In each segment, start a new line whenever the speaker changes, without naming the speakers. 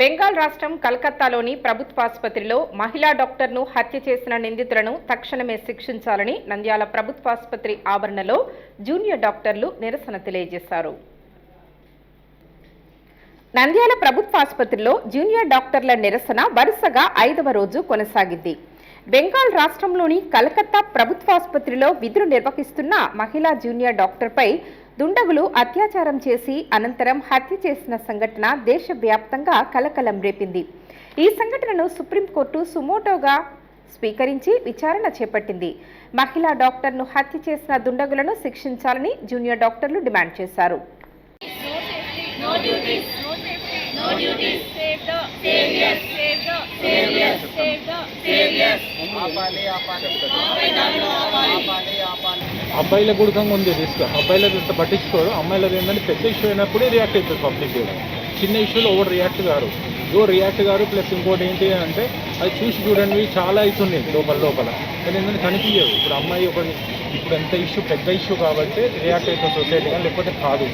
బెంగాల్ రాష్ట్రం కలకత్తాలోని ప్రభుత్వాసుపత్రిలో మహిళా డాక్టర్ను హత్య చేసిన నిందితులను తక్షణమే శిక్షించాలని నంద్యాల ప్రభుత్వాసుపత్రి ఆవరణలో జూనియర్ డాక్టర్లు నిరసన తెలియజేశారు. నంద్యాల ప్రభుత్వాసుపత్రిలో జూనియర్ డాక్టర్ల నిరసన వరుసగా ఐదవ రోజు కొనసాగింది. బెంగాల్ రాష్ట్రంలోని కలకత్తా ప్రభుత్వాసుపత్రిలో విధులు నిర్వహిస్తున్న మహిళా జూనియర్ డాక్టర్పై దుండగులు అత్యాచారం చేసి అనంతరం హత్య చేసిన సంఘటన దేశవ్యాప్తంగా కలకలం రేపింది. ఈ సంఘటనను సుప్రీంకోర్టు సుమోటోగా స్వీకరించి విచారణ చేపట్టింది. మహిళా డాక్టర్ను హత్య చేసిన దుండగులను శిక్షించాలని జూనియర్ డాక్టర్లు డిమాండ్ చేశారు.
అబ్బాయిల గుడకంగా ఉంది రిస్క్ అబ్బాయిలది ఇంత పట్టించుకోరు. అమ్మాయిలది ఏంటంటే పెద్ద ఇష్యూ అయినప్పుడే రియాక్ట్ అవుతుంది పబ్లిక్ చిన్న ఇష్యూలో ఓవర్ రియాక్ట్ కారు ఓ రియాక్ట్ గారు ప్లస్ ఇంకోటి ఏంటి అంటే అది చూసి చూడండి చాలా అవుతున్నాయి లోపల లోపల. కానీ ఏంటంటే కనిపించదు. ఇప్పుడు అమ్మాయి ఒక ఇప్పుడు ఎంత ఇష్యూ పెద్ద ఇష్యూ కాబట్టి రియాక్ట్ అవుతుంది సొసైటీ కానీ లేకపోతే కాదు.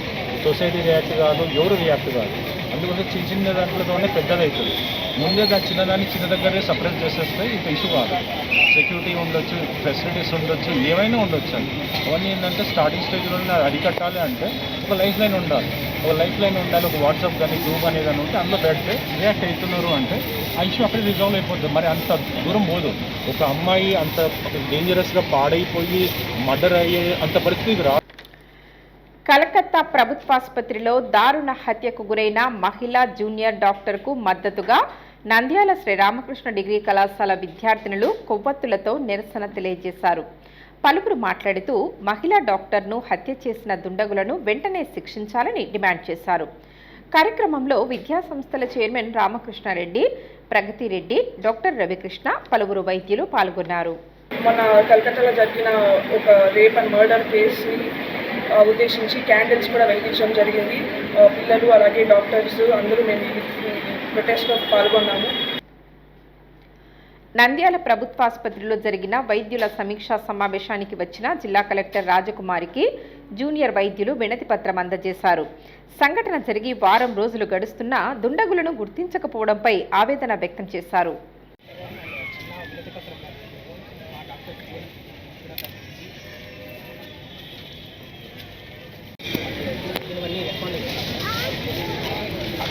సొసైటీ రియాక్ట్ కాదు ఎవరు రియాక్ట్ కాదు. అందుకోసం చిన్న చిన్న దాంట్లోనే పెద్దదవుతుంది ముందే దాని చిన్నదాన్ని చిన్న దగ్గరే సపరేట్ చేసేస్తే ఇంకా ఇష్యూ కాదు. సెక్యూరిటీ ఉండొచ్చు ఫెసిలిటీస్ ఉండొచ్చు ఏమైనా ఉండొచ్చు. అవన్నీ ఏంటంటే స్టార్టింగ్ స్టేజ్లో అరికట్టాలి అంటే ఒక లైఫ్ లైన్ ఉండాలి. ఒక లైఫ్ లైన్ ఉండాలి ఒక వాట్సాప్ కానీ గ్రూప్ అనేది అని ఉంటే అందులో పెడితే రియాక్ట్ అవుతున్నారు అంటే ఆ ఇష్యూ అక్కడే రిజాల్వ్ అయిపోతుంది మరి అంత దూరం పోదు. ఒక అమ్మాయి అంత డేంజరస్గా పాడైపోయి మర్డర్ అయ్యే అంత పరిస్థితి రా
కలకత్తా ప్రభుత్వాసుపత్రిలో దారుణ హత్యకు గురైన మహిళా జూనియర్ డాక్టర్కు మద్దతుగా నంద్యాల శ్రీరామకృష్ణ డిగ్రీ కళాశాల విద్యార్థినులు కొవ్వొత్తులతో నిరసన తెలియజేశారు. పలువురు మాట్లాడుతూ మహిళా డాక్టర్ను హత్య చేసిన దుండగులను వెంటనే శిక్షించాలని డిమాండ్ చేశారు. కార్యక్రమంలో విద్యా సంస్థల చైర్మన్ రామకృష్ణారెడ్డి ప్రగతిరెడ్డి డాక్టర్ రవికృష్ణ పలువురు వైద్యులు పాల్గొన్నారు.
మన కలకత్తాలో జరిగిన ఒక రేప్ అండ్ మర్డర్ కేసుని ఉద్దేశించి క్యాండిల్స్ కూడా వెలిగించడం జరిగింది. పిల్లలు అలాగే డాక్టర్స్ అందరూ మేము ఈ ప్రొటెస్ట్లో పాల్గొన్నాము.
నంద్యాల ప్రభుత్వాసుపత్రిలో జరిగిన వైద్యుల సమీక్షా సమావేశానికి వచ్చిన జిల్లా కలెక్టర్ రాజకుమారికి జూనియర్ వైద్యులు వినతి పత్రం అందజేశారు. సంఘటన జరిగి వారం రోజులు గడుస్తున్నా దుండగులను గుర్తించకపోవడంపై ఆవేదన వ్యక్తం చేశారు.